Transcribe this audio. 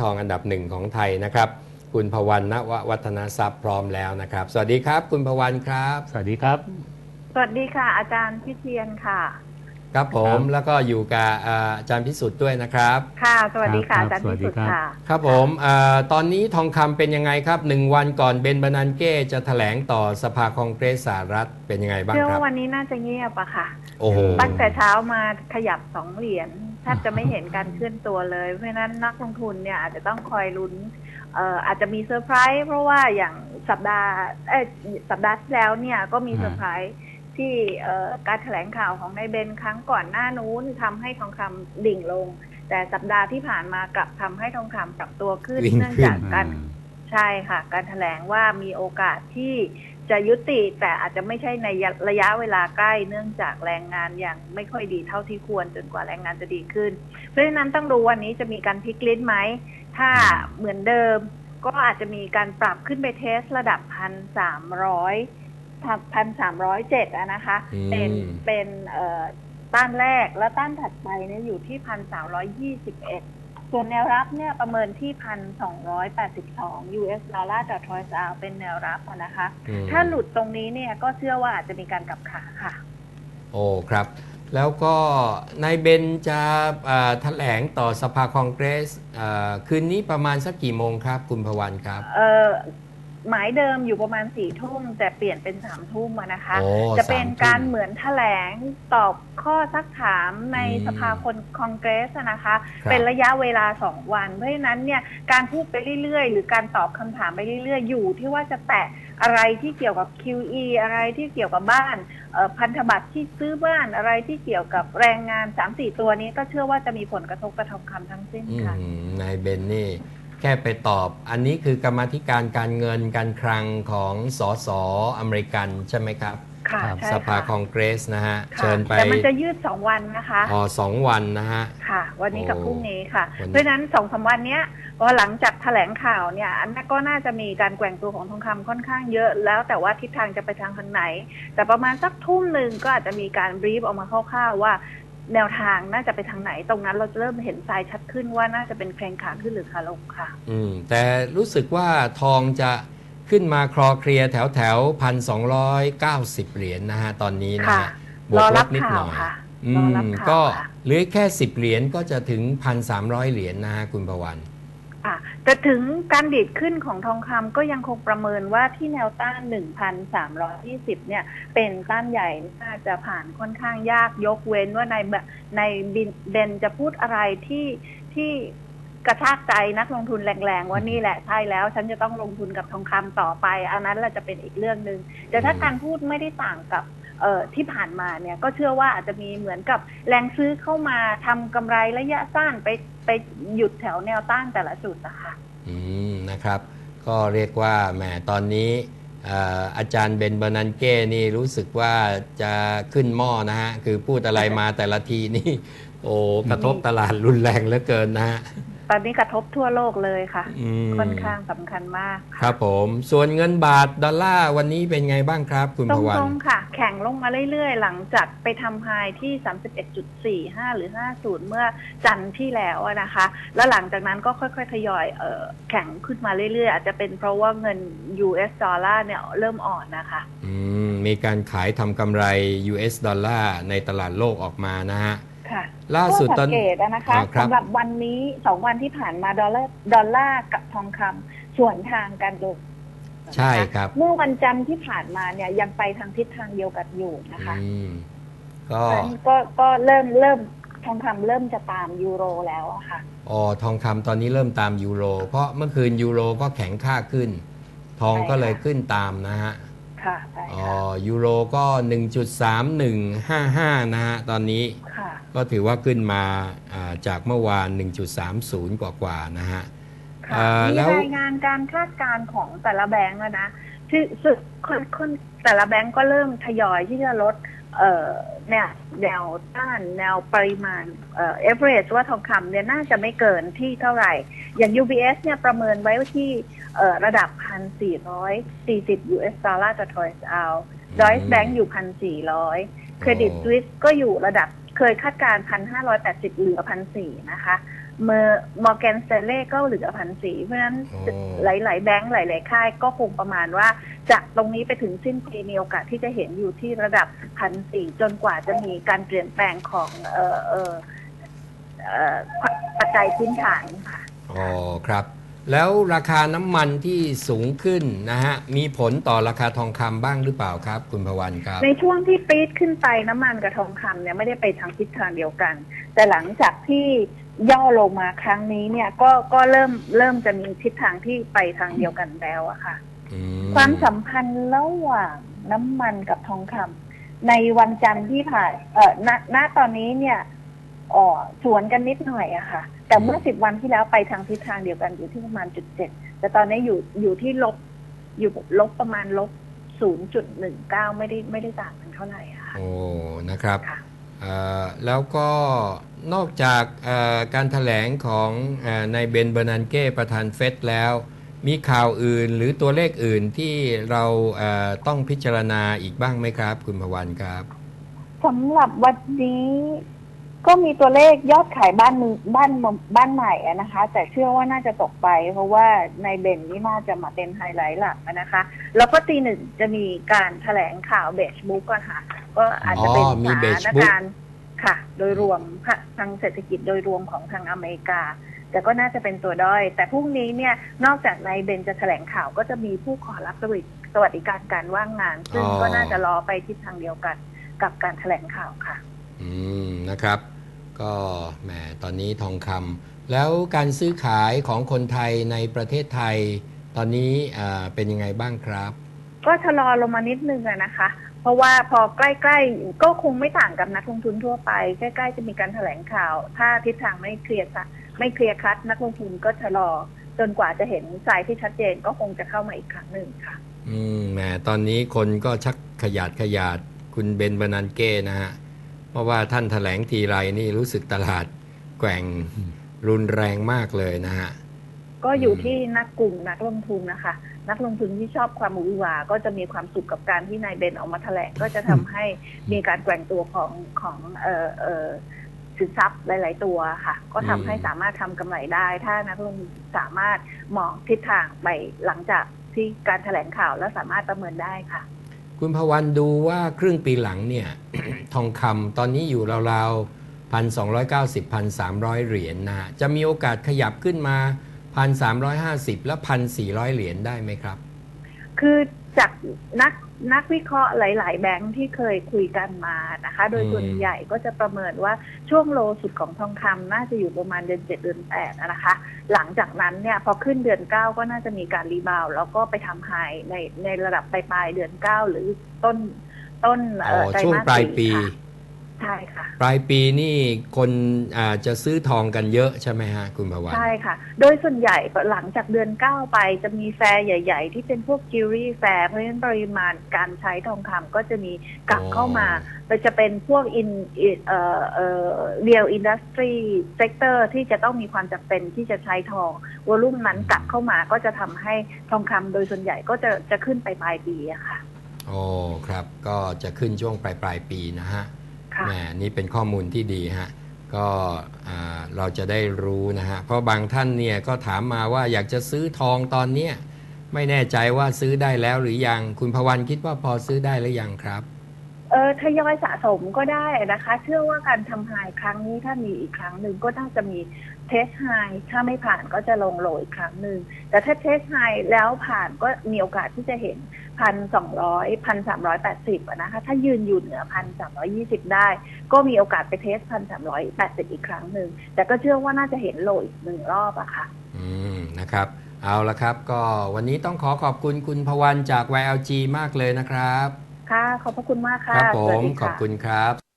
ทองอันดับหนึ่งของไทยนะครับ คุณพวันณววัฒนทรัพย์พร้อมแล้วนะครับ สวัสดีครับ คุณพวันครับ สวัสดีครับ สวัสดีค่ะ อาจารย์พิเทียนค่ะ ครับผมครับแล้วก็อยู่กับอ่าอาจารย์พิสุทธิ์ด้วยนะครับ ค่ะ สวัสดีค่ะครับอาจารย์สวัพิสดีสุทธิ์ครับค่ะ ครับผมอาตอนนี้ทองคำเป็นยังไงครับหนึ่งวันก่อนเบนบานันเก้จะแถลงต่อสภาคองเกรสสหรัฐเป็นยังไงบ้างเชื่อครัว่าบวันนี้น่าจะเงียบอะค่ะ โอ้โหตั้งแต่เช้ามาขยับสองเหรียญ แทบจะไม่เห็นการเคลื่อนตัวเลย เพราะฉะนั้นนักลงทุนเนี่ยอาจจะต้องคอยลุ้นเอ่ออาจจะมีเซอร์ไพรส์เพราะว่าอย่างสัปดาห์เอยสัปดาห์ที่แล้วเนี่ยก็มีฮะเซอร์ไพรส์ที่เอ่อการแถลงข่าวของนายเบนครั้งก่อนหน้านู้นทำให้ทองคำดิ่งลง แต่สัปดาห์ที่ผ่านมากลับทำให้ทองคำปรับตัวขึ้นวิ่งเนื่องขึ้นจากการใช่ค่ะ การแถลงว่ามีโอกาสที่ จะยุติแต่อาจจะไม่ใช่ในระยะเวลาใกล้เนื่องจากแรงงานอย่างไม่ค่อยดีเท่าที่ควรจนกว่าแรงงานจะดีขึ้น เพราะฉะนั้นต้องดูวันนี้จะมีการพลิกลิ้นไหม ถ้าอืมเหมือนเดิม ก็อาจจะมีการปรับขึ้นไปเทสระดับพันสามร้อยพันสามร้อยเจ็ดนะคะอืมเป็นเป็นเอ่อต้านแรกและต้านถัดไปเนี่ยอยู่ที่พันสามร้อยยี่สิบเอ็ด ส่วนแนวรับเนี่ยประเมินที่พันสองร้อยแปดสิบสอง US ดอลลาร์ต่อทรอยส์อาเป็นแนวรับอะนะคะ อืม ถ้าหลุดตรงนี้เนี่ยก็เชื่อว่าอาจจะมีการกลับขาค่ะ โอ้ครับ แล้วก็นายเบนจะอ่าแถลงต่อสภาคองเกรสอ่าคืนนี้ประมาณสักกี่โมงครับ คุณพวันครับ เออ หมายเดิมอยู่ประมาณสี่ทุ่มแต่เปลี่ยนเป็นสามทุ่มอะนะคะ โอ้จะเป็นสามทุ่มการเหมือนแถลงตอบข้อซักถามในอืมสภาคนคอนเกรสอะนะคะ ครับเป็นระยะเวลาสองวัน เพราะฉะนั้นเนี่ยการพูดไปเรื่อยๆ หรือการตอบคำถามไปเรื่อยๆ อยู่ที่ว่าจะแตะอะไรที่เกี่ยวกับ QE อะไรที่เกี่ยวกับบ้านเอ่อพันธบัตรที่ซื้อบ้านอะไรที่เกี่ยวกับแรงงานสามสี่ตัวนี้ก็เชื่อว่าจะมีผลกระทบกระทบคำทั้งสิ้นอืค่ะ มนายเบนนี่ แค่ไปตอบ อันนี้คือกรรมาธิการการเงินการคลังของสสอเมริกันใช่ไหมครับค่ะครับใช่สภาค่ะคองเกรสนะฮะ ค่ะเชิญไปแต่มันจะยืดสองวันนะคะอ๋อสองวันนะฮะ ค่ะ วันนี้กับโอ้พรุ่งนี้ค่ะ วันนี้ เพราะฉะนั้นสองสามวันเนี้ยพอหลังจากแถลงข่าวเนี่ยอันนั้นก็น่าจะมีการแกว่งตัวของทองคำค่อนข้างเยอะ แล้วแต่ว่าทิศทางจะไปทางทางไหน แต่ประมาณสักทุ่มหนึ่งก็อาจจะมีการบรีฟออกมาคร่าวๆว่า แนวทางน่าจะไปทางไหน ตรงนั้นเราจะเริ่มเห็นทรายชัดขึ้นว่าน่าจะเป็นแกรงขาขึ้นหรือขาลงค่ะ อืม แต่รู้สึกว่าทองจะขึ้นมาคลอเคลียร์แถวแถวพันสองร้อยเก้าสิบเหรียญนะฮะ ตอนนี้นะค่ะฮะบวรอกลรับบนิดข่าหน่วอยค่ะอืรอมรับข่าวก็ค่ะเหลือแค่สิบเหรียญก็จะถึงพันสามร้อยเหรียญนะฮะคุณประวัน่ะ แต่ถึงการดีดขึ้นของทองคำก็ยังคงประเมินว่าที่แนวต้าน 1,320 เนี่ย เป็นต้านใหญ่น่าจะผ่านค่อนข้างยากยกเว้นว่าในในบินเบนจะพูดอะไรที่ที่กระชากใจนักลงทุนแรงๆว่านี่แหละใช่แล้ว ฉันจะต้องลงทุนกับทองคำต่อไป อันนั้นแหละจะเป็นอีกเรื่องหนึ่งแต่ถ้าการพูดไม่ได้ต่างกับ ที่ผ่านมาเนี่ยก็เชื่อว่าอาจจะมีเหมือนกับแรงซื้อเข้ามาทำกำไรระยะสั้นไปไปหยุดแถวแนวต้านแต่ละจุดนะคะอืมนะครับ ก็เรียกว่าแหมตอนนี้อออาจารย์เบนเบอร์นันเก้นี่รู้สึกว่าจะขึ้นหม้อนะฮะ คือพูดอะไรมาแต่ละทีนี่ โอ้กระทบตลาดรุนแรงเหลือเกินนะฮะ ตอนนี้กระทบทั่วโลกเลยค่ะ อืมค่อนข้างสำคัญมากครับผม ส่วนเงินบาทดอลลาร์วันนี้เป็นไงบ้างครับ คุณตพวัน รงๆค่ะ แข่งลงมาเรื่อยๆ หลังจากไปทำไฮที่ 31.45 หรือ 50 เมื่อจันทร์ที่แล้วอะนะคะ แล้วหลังจากนั้นก็ค่อยๆ ทยอยเอ่อแข่งขึ้นมาเรื่อยๆ อาจจะเป็นเพราะว่าเงิน US ดอลลาร์เนี่ยเริ่มอ่อนนะคะ อืมมีการขายทำกำไร US ดอลลาร์ในตลาดโลกออกมานะฮะค่ะ ล่าสุดตก็อสันงเกตอะนะคะอ่าครับสำหรับวันนี้สองวันที่ผ่านมาดอลลาร์ดอลลาร์กับทองคำส่วนทางกันโดยใช่ครับ เมื่อวันจันทร์ที่ผ่านมาเนี่ยยังไปทางทิศทางเดียวกันอยู่นะคะอืมก็เพราะฉะนั้นก็ก็เริ่มเริ่มทองคำเริ่มจะตามยูโรแล้วอะค่ะอ๋อทองคำตอนนี้เริ่มตามยูโร เพราะเมื่อคืนยูโรก็แข็งค่าขึ้น ทองก็เลยขึ้นตามนะฮะค่ะใช่อ๋อค่ะยูโรก็1.3155นะฮะตอนนี้ค่ะ ก็ถือว่าขึ้นมาอ่าจากเมื่อวาน 1.30 กว่ากว่าๆนะฮะค่ะเอ่อมีแล้วรายงานการคาดการณ์ของแต่ละแบงก์แล้วนะที่สุดคนคนแต่ละแบงก์ก็เริ่มทยอยที่จะลดเอ่อแนวแนวต้านแนวปริมาณเอ่อ average ว่าทองคำเนี่ยน่าจะไม่เกินที่เท่าไหร่ อย่าง UBS เนี่ยประเมินไว้ที่เอ่อระดับ 1,440 US ดอลลาร์ต่อทรอยส์เอา Deutsche Bank อยู่ 1,400 Credit Suisse ก็อยู่ระดับ เคยคาดการณ์1,580เหลือ1,400นะคะเมอร์มอร์แกนสเตเล่ก็เหลือพันสีเพราะฉะนั้นโอ้หลาย ๆ แบงก์หลาย ๆ ค่ายก็คงประมาณว่าจากตรงนี้ไปถึงสิ้นปีมีโอกาสที่จะเห็นอยู่ที่ระดับพันสี่จนกว่าจะมีการเปลี่ยนแปลงของเอ่อเอ่อเอ่อปัจจัยพื้นฐานค่ะอ๋อครับ แล้วราคาน้ำมันที่สูงขึ้นนะฮะ มีผลต่อราคาทองคำบ้างหรือเปล่าครับ คุณพวันครับ ในช่วงที่ปี๊ดขึ้นไปน้ำมันกับทองคำเนี่ยไม่ได้ไปทางทิศทางเดียวกัน แต่หลังจากที่ย่อลงมาครั้งนี้เนี่ยก็ก็เริ่มเริ่มจะมีทิศทางที่ไปทางเดียวกันแล้วอะค่ะอืมความสัมพันธ์ระหว่างน้ำมันกับทองคำในวันจันทร์ที่ผ่านเอ่อณณตอนนี้เนี่ย อ๋อสวนกันนิดหน่อยอะค่ะ แต่เมื่อสิบวันที่แล้วไปทางทิศทางเดียวกันอยู่ที่ประมาณจุดเจ็ดแต่ตอนนี้อยู่อยู่ที่ลบอยู่ลบประมาณลบศูนย์จุดหนึ่งเก้าไม่ได้ไม่ได้ต่างกันเท่าไหร่อะค่ะโอ้นะครับค่ะเอ่อแล้วก็นอกจากเอ่อการถแถลงของเออนายเบนเบอร์นันเก้ประธานเฟดแล้ว มีข่าวอื่นหรือตัวเลขอื่นที่เราเอ่อต้องพิจารณาอีกบ้างไหมครับ คุณพวันครับสำหรับวันนี้ ก็มีตัวเลขยอดขายบ้านมือบ้านบ้านใหม่อะนะคะ แต่เชื่อว่าน่าจะตกไป เพราะว่าในเบนนี่น่าจะมาเป็นไฮไลท์หลักอะนะคะ แล้วก็ตีหนึ่งจะมีการแถลงข่าวเบชบุ๊กอะค่ะ ก็อาจจะเป็นอ๋อมีสถาน Beige Book การณ์ค่ะ โดยรวมค่ะทางเศรษฐกิจโดยรวมของทางอเมริกา แต่ก็น่าจะเป็นตัวด้อย แต่พรุ่งนี้เนี่ยนอกจากนายเบนจะแถลงข่าวก็จะมีผู้ขอรับสวัสดิสวัสดิการการว่างงาน ซึ่งอ๋อก็น่าจะรอไปทิศทางเดียวกันกับการแถลงข่าวค่ะ อืมนะครับ ก็แหมตอนนี้ทองคำแล้วการซื้อขายของคนไทยในประเทศไทย ตอนนี้เอ่อเป็นยังไงบ้างครับ ก็ชะลอลงมานิดนึงอะนะคะ เพราะว่าพอใกล้ๆ ก็คงไม่ต่างกับนักลงทุนทั่วไป ใกล้ๆจะมีการแถลงข่าว ถ้าทิศทางไม่เคลียร์ค่ะไม่เคลียร์คัด นักลงทุนก็ชะลอจนกว่าจะเห็นสายที่ชัดเจนก็คงจะเข้ามาอีกครั้งหนึ่งค่ะ อืมแหมตอนนี้คนก็ชักขยาดขยาดคุณเบนเบอร์นันเก้นะฮะเพ ราะว่าท่านถแถลงทีไรนี่รู้สึกตลาดแกว่งรุนแรงมากเลยนะฮะ ก็อยู่อืมที่นักกลุ่มนักลงทุนนะคะ นักลงทุนที่ชอบความหวือหวา ก็จะมีความสุขกับการที่นายเบนออกมาแถลงก็จะทำให้มีการแกว่งตัวของของเอ่อเอ่อสินทรัพย์หลาย ๆ ตัวค่ะ ก็ทำให้อืมสามารถทำกำไรได้ ถ้านักลงทุนสามารถมองทิศทางไปหลังจากที่การแถลงข่าวแล้วสามารถประเมินได้ค่ะ คุณพวันดูว่าครึ่งปีหลังเนี่ยทองคำตอนนี้อยู่ราวๆพันสองร้อยเก้าสิบพันสามร้อยเหรียญนะฮะจะมีโอกาสขยับขึ้นมาพันสามร้อยห้าสิบและพันสี่ร้อยเหรียญได้ไหมครับ คือจากนัก นักวิเคราะห์หลาย ๆ แบงค์ที่เคยคุยกันมานะคะ โดยอืมส่วนใหญ่ก็จะประเมินว่าช่วงโลสุดของทองคำน่าจะอยู่ประมาณเดือนเจ็ดเดือนแปดนะคะ หลังจากนั้นเนี่ยพอขึ้นเดือนเก้าก็น่าจะมีการรีบาวด์แล้วก็ไปทำไฮในในระดับปลายปลายๆเดือนเก้าหรือต้นต้นอ๋เอ่ออไตรช่วงมาสปลายสี่ปีค่ะ ใช่ค่ะ ปลายปีนี่คนอ่าจะซื้อทองกันเยอะใช่ไหมฮะ คุณพวัน ใช่ค่ะ โดยส่วนใหญ่หลังจากเดือนเก้าไปจะมีแฟร์ใหญ่ ๆ ที่เป็นพวกจิวเวลรี่แฟร์เพราะฉะนั้นปริมาณการใช้ทองคำก็จะมีกลับเข้ามาโดยจะเป็นพวกอินเอ่อเอ่อเรียลอินดัสทรีเซกเตอร์ที่จะต้องมีความจำเป็นที่จะใช้ทองวอลุ่มนั้นกลับเข้ามาก็จะทำให้ทองคำโดยส่วนใหญ่ก็จะจะขึ้นไปปลายปีอะค่ะ โอ้ ครับ ก็จะขึ้นช่วงปลายปลายๆปีนะฮะค่ะ แหมนี่เป็นข้อมูลที่ดีฮะก็เราจะได้รู้นะฮะ เพราะบางท่านเนี่ยก็ถามมาว่าอยากจะซื้อทองตอนเนี้ยไม่แน่ใจว่าซื้อได้แล้วหรือยัง คุณพวันคิดว่าพอซื้อได้หรือยังครับ เออทยอยสะสมก็ได้นะคะ เชื่อว่าการทำไฮครั้งนี้ถ้ามีอีกครั้งหนึ่งก็น่าจะมีเทสไฮถ้าไม่ผ่านก็จะลงโหลอีกครั้งหนึ่งแต่ถ้าเทสไฮแล้วผ่านก็มีโอกาสที่จะเห็นพันสองร้อยพันสามร้อยแปดสิบนะคะ ถ้ายืนอยู่เหนือพันสามร้อยี่สิบได้ ก็มีโอกาสไปเทสพันสามร้อยแปดสิบอีกครั้งหนึ่งแต่ก็เชื่อว่าน่าจะเห็นโหลอีกหนึ่งรอบอะค่ะ อืมนะครับ เอาละครับ ก็วันนี้ต้องขอขอบคุณคุณพวันจาก YLG มากเลยนะครับ ค่ะ ขอบพระคุณมากค่ะครับผสวัสม ดีขอบค่ะ คุณครับ